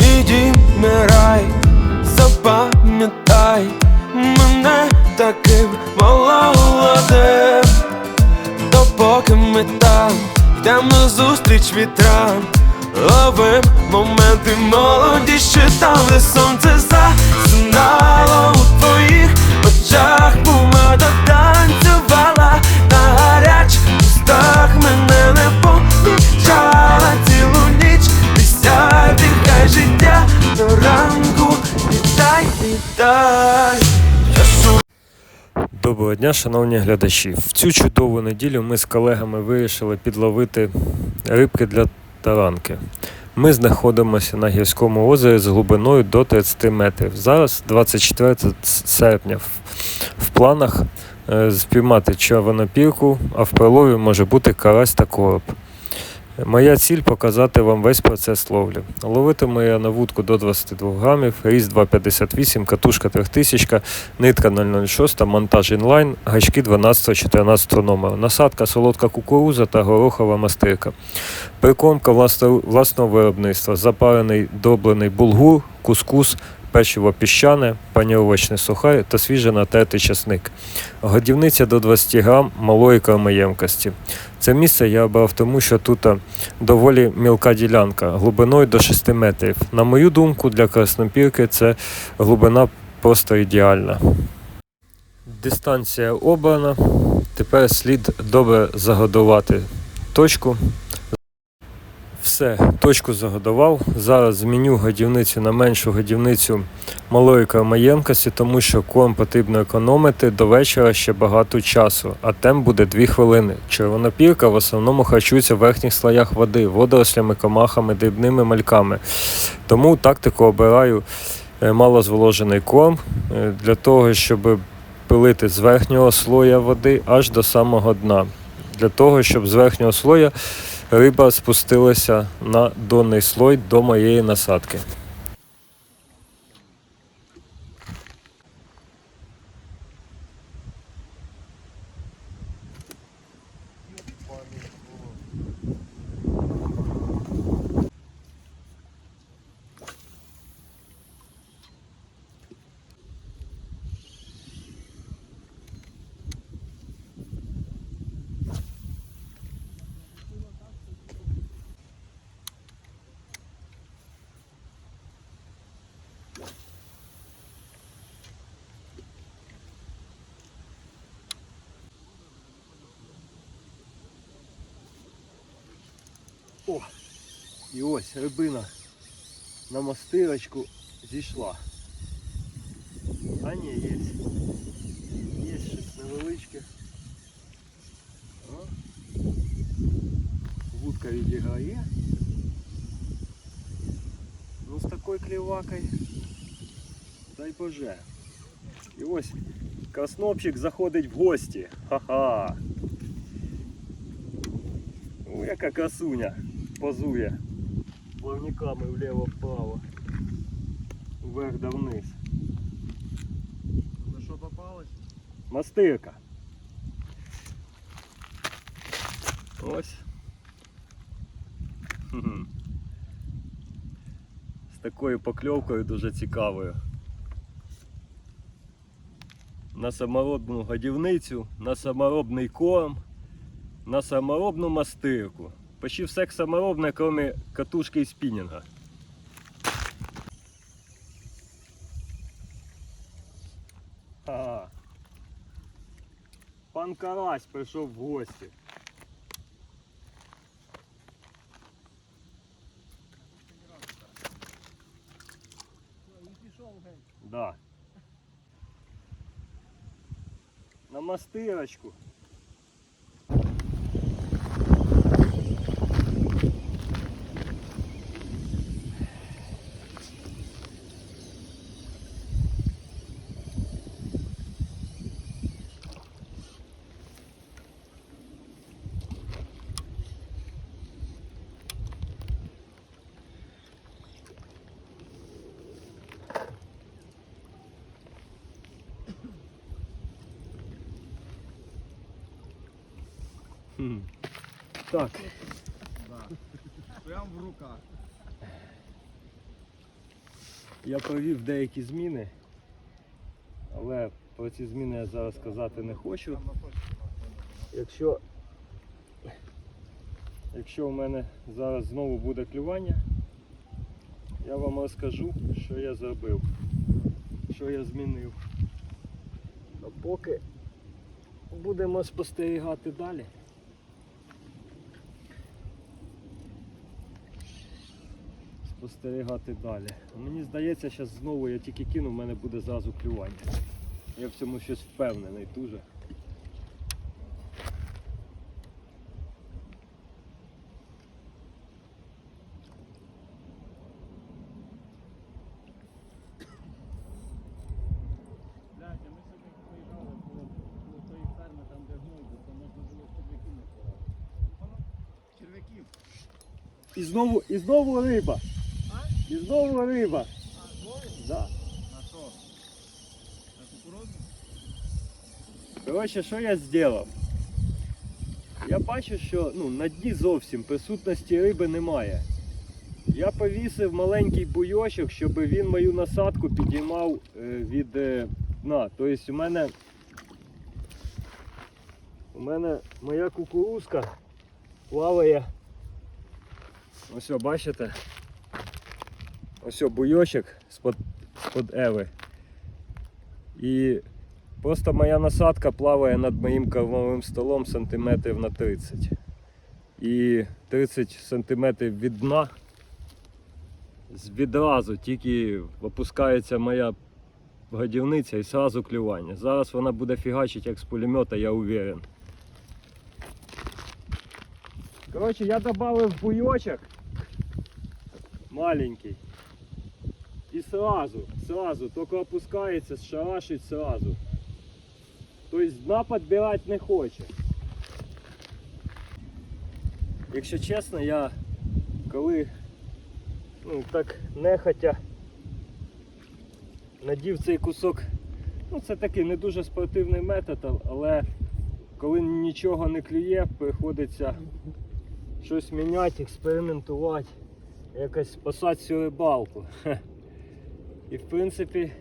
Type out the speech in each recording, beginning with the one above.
Відімирай, запам'ятай мене таким молодим Допоки ми там йдемо назустріч вітрам Ловим моменти молоді, ще там, де сонце засинало у твоїх очах. Помада танцювала на гарячих устах Мене не помічала цілу ніч. Присяй, дихай життя до ранку. Вітай, вітай Доброго дня, шановні глядачі. В цю чудову неділю ми з колегами вирішили підловити рибки для таранки. Ми знаходимося на гірському озері з глибиною до 30 метрів. Зараз 24 серпня. В, планах е, спіймати червонопірку, а в прилові може бути карась та короб. Моя ціль показати вам весь процес ловлі. Ловитиму я на вудку до 22 грамів, різ 2,58, катушка 3000, нитка 006, монтаж інлайн, гачки 12-14 номеру, насадка солодка кукуруза та горохова мастирка. Прикормка власно- власного виробництва, запарений доблений булгур, кускус, печиво піщане, паніровочний сухар та свіжий натертий часник. Годівниця до 20 грам малої кормоємкості. Це місце я обрав тому, що тут доволі мілка ділянка, глибиною до 6 метрів. На мою думку, для краснопірки це глибина просто ідеальна. Дистанція обрана. Тепер слід добре загодувати точку. Все, точку загодував. Зараз зміню годівницю на меншу годівницю малої кормоємкості, тому що корм потрібно економити до вечора ще багато часу, а темп буде 2 хвилини. Червонопірка в основному харчується в верхніх слоях води, водорослями, комахами, дрібними мальками. Тому тактику обираю е, малозволожений корм е, для того, щоб пилити з верхнього слоя води аж до самого дна. Для того, щоб з верхнього слоя риба спустилася на донний слой до моєї насадки. О, і ось рибина на мастирочку зійшла. А ні, є. Є щось невеличке. О. Вудка відіграє. Ну з такою клівакою. Дай Боже. І ось краснопчик заходить в гості. Ха-ха. О, яка красуня Позує плавниками вліво-вправо. Вверх да вниз. На що попалось? Мастирка. Ось. Хм. З такою покльовкою дуже цікавою. На саморобну годівницю, на саморобний корм, на саморобну мастирку. Почти все саморобне, крім катушки і спінінга. Ага. Пан Карась прийшов в гості. Да. На мастирочку. Так. Прям в руках. я провів деякі зміни, але про ці зміни я зараз сказати не хочу. Якщо, якщо у мене зараз знову буде клювання, я вам розкажу, що я зробив, що я змінив. А поки будемо спостерігати далі. Спостерігати далі. Мені здається, зараз знову я тільки кину, в мене буде зразу клювання. Я в цьому щось впевнений дуже. І знову, і знову риба. І знову риба. А, зловив? Да. На що? На кукурудзу? Коротше, що я зробив? Я бачу, що ну, на дні зовсім присутності риби немає. Я повісив маленький буйочок, щоб він мою насадку підіймав е, від е, дна. Тобто у мене, у мене моя кукурузка плаває. Ось, бачите? Ось буйочок з-под, з-под Еви. І Просто моя насадка плаває над моїм кормовим столом сантиметрів на 30. І 30 сантиметрів від дна відразу тільки опускається моя годівниця і зразу клювання. Зараз вона буде фігачити як з пулемета, я уверен. Коротше, я додав буйочок маленький. І сразу, сразу, тільки опускається, шарашить сразу. Тобто дна підбирати не хоче. Якщо чесно, я коли ну, так нехотя надів цей кусок, ну це такий не дуже спортивний метод, але коли нічого не клює, приходиться щось міняти, експериментувати, якось спасати цю рибалку. І в принципі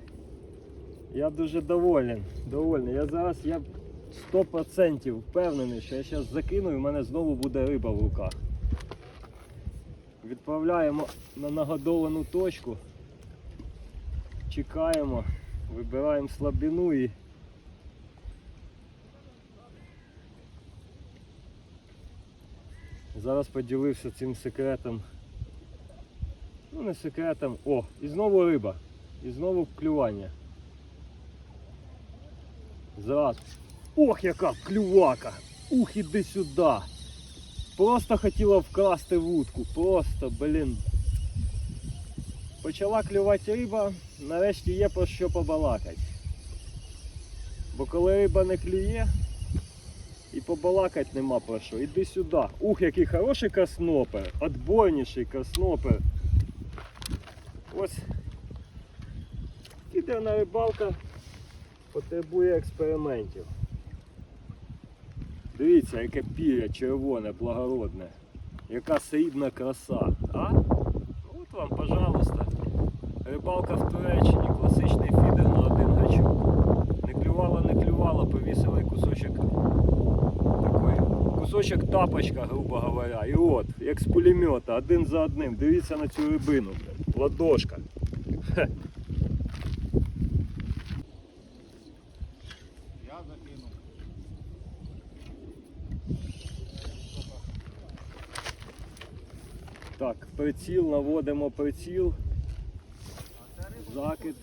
я дуже доволен. довольний. Я зараз я 100% впевнений, що я зараз закину і в мене знову буде риба в руках. Відправляємо на нагодовану точку. Чекаємо, вибираємо слабину і зараз поділився цим секретом. Ну не секретом. О, і знову риба. І знову клювання. Зразу. Ох, яка клювака! Ух, іди сюди. Просто хотіла вкрасти вудку. Просто, блін. Почала клювати риба, нарешті є про що побалакати. Бо коли риба не клює, і побалакати нема про що. Іди сюди. Ух, який хороший краснопер. Отбойніший краснопер. Ось фідерна рибалка потребує експериментів. Дивіться, яке піря червоне, благородне. Яка срібна краса. А? От вам, пожалуйста. Рибалка в Туреччині, класичний фідер на один гачок. Не клювала, не клювала, повісили кусочок такої. Кусочок тапочка, грубо говоря. І от, як з пулемета, один за одним. Дивіться на цю рибину, блядь. Ладошка. Я закинув. Так, приціл, наводимо приціл, закид.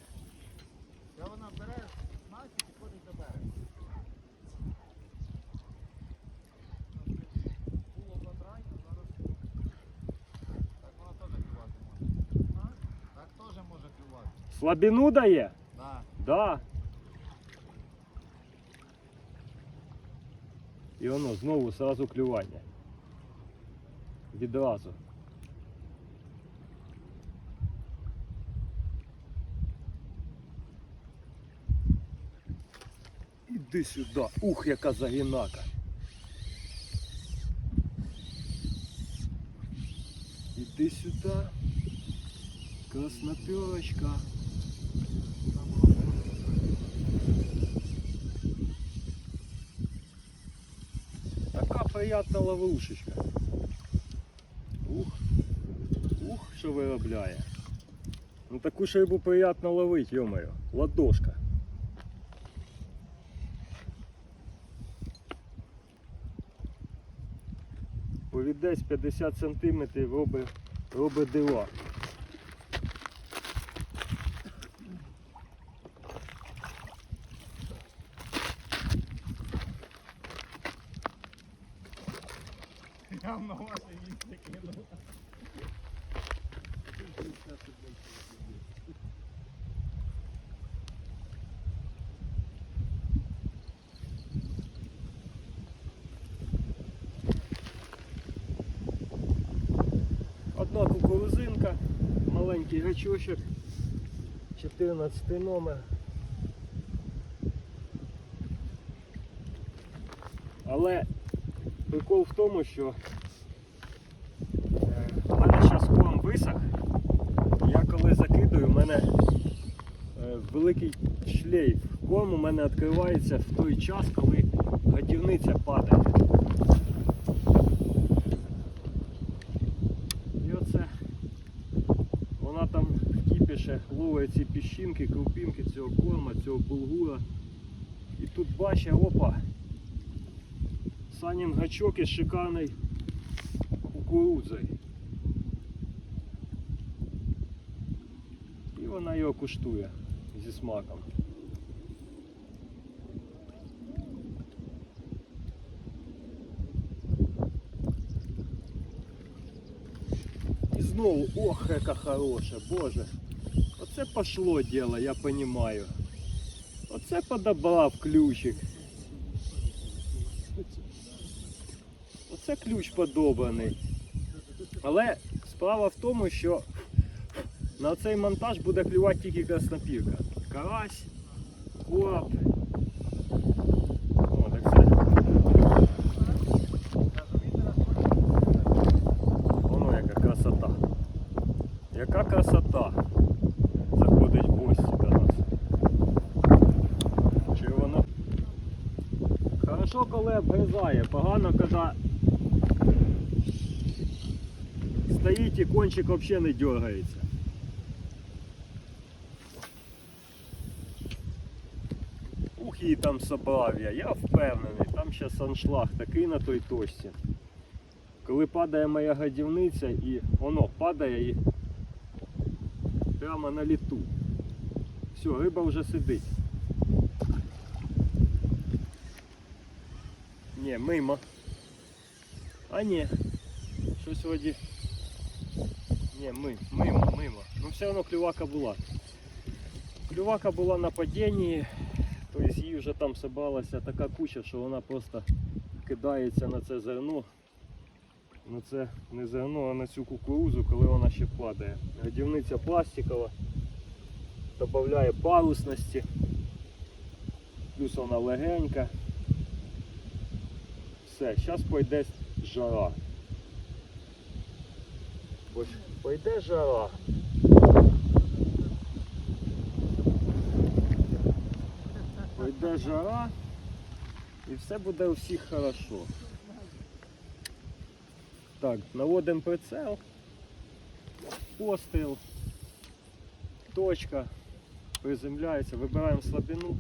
Вона бере, значить і ходить до берега. Було задрай, а зараз. Так вона теж клювати може. Так теж може клювати. Слабину дає? Да. Да. І воно знову сразу клювання. Відразу. Іди сюди. Ух, яка загинака. Іди сюди. Красноперочка. Така приятна ловушечка. Ух, ух, що виробляє. Ну таку шайбу приємно ловити, йомаю, ладошка. Повідець 50 см робить, робить дива. Я на ваше місце кинув. Одна кукурузинка, маленький гачочок, 14 номер. Але прикол в тому, що е, в мене зараз корм висох. Я коли закидаю, в мене е, великий шлейф. Корм у мене відкривається в той час, коли годівниця падає. кіпіше ловить ці піщинки, крупинки цього корма, цього булгура. І тут бачить, опа, Санін гачок із шикарною кукурудзою. І вона його куштує зі смаком. І знову, ох, яка хороша, боже. Оце пошло дело, я понимаю. Оце подобав ключик. Оце ключ подобаний. Але справа в тому, що на цей монтаж буде клювати тільки краснопірка. Карась, короб. О, так це. Воно яка красота. Яка красота заходить в гості до нас. Чи воно? Хорошо, коли обгризає, погано, коли стоїть і кончик взагалі не дергається. Ух, її там собрав я, я впевнений, там зараз аншлаг такий на той точці. Коли падає моя годівниця і воно падає і прямо на літу. Все, риба вже сидить. Ні, мимо. А ні. Щось вроді. Ні, ми, мимо, мимо. Ну все одно клювака була. Клювака була на падінні, тобто їй вже там собралася така куча, що вона просто кидається на це зерно. На це не зерно, а на цю кукурузу, коли вона ще падає. Годівниця пластикова, додає парусності, плюс вона легенька. Все, зараз пойде жара. Ось пойде жара. Пойде жара і все буде у всіх хорошо. Так, наводимо прицел, постріл, точка, приземляється, вибираємо слабину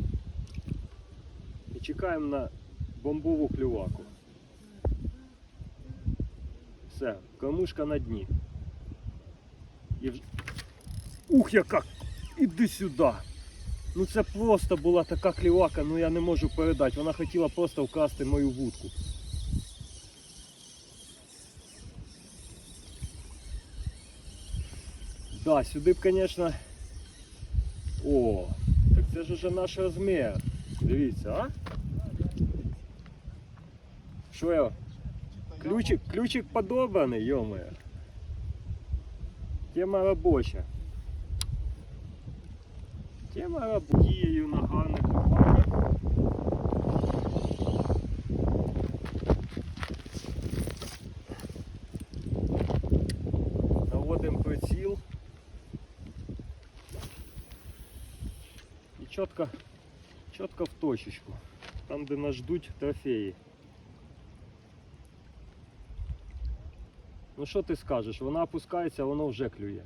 і чекаємо на бомбову клюваку. Все, кормушка на дні. І. Ух, яка! Іди сюди! Ну це просто була така клівака, ну я не можу передати. Вона хотіла просто вкрасти мою вудку. Да, сюди б, звісно. О, так це ж уже наш розмір. Дивіться, а? Що я? Ключик, ключик подобраний, йомо. Тема рабочая. Тема робоча. Дією на гарних руках. Наводимо приціл. І чітко, чітко в точечку, там де нас ждут трофеи. Ну що ти скажеш? Вона опускається, воно вже клює.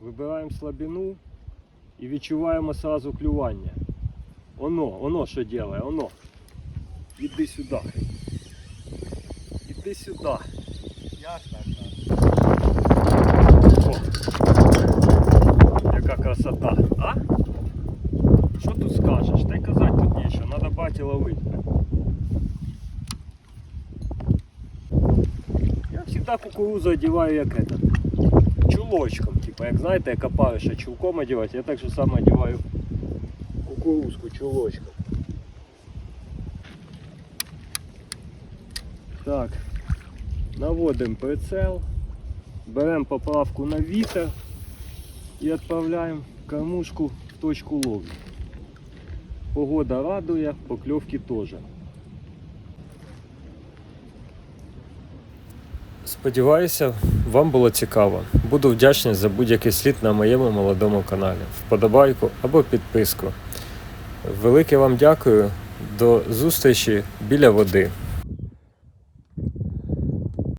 Вибираємо слабину і відчуваємо сразу клювання. Оно, оно що делає, оно. Іди сюди. Іди сюди. Як так? так? О, яка красота, а? Що тут скажеш? Та й казати тут нічого, треба баті ловити. Я кукурузу одягаю як это, чулочком. Типа, як знаєте, як опариша чулком одягати, я так же само одягаю кукурузку чулочком. Так, наводимо прицел. Беремо поправку на вітер і відправляємо кормушку в точку ловлі. Погода радує, покльовки теж. Сподіваюся, вам було цікаво. Буду вдячний за будь-який слід на моєму молодому каналі, вподобайку або підписку. Велике вам дякую. До зустрічі біля води.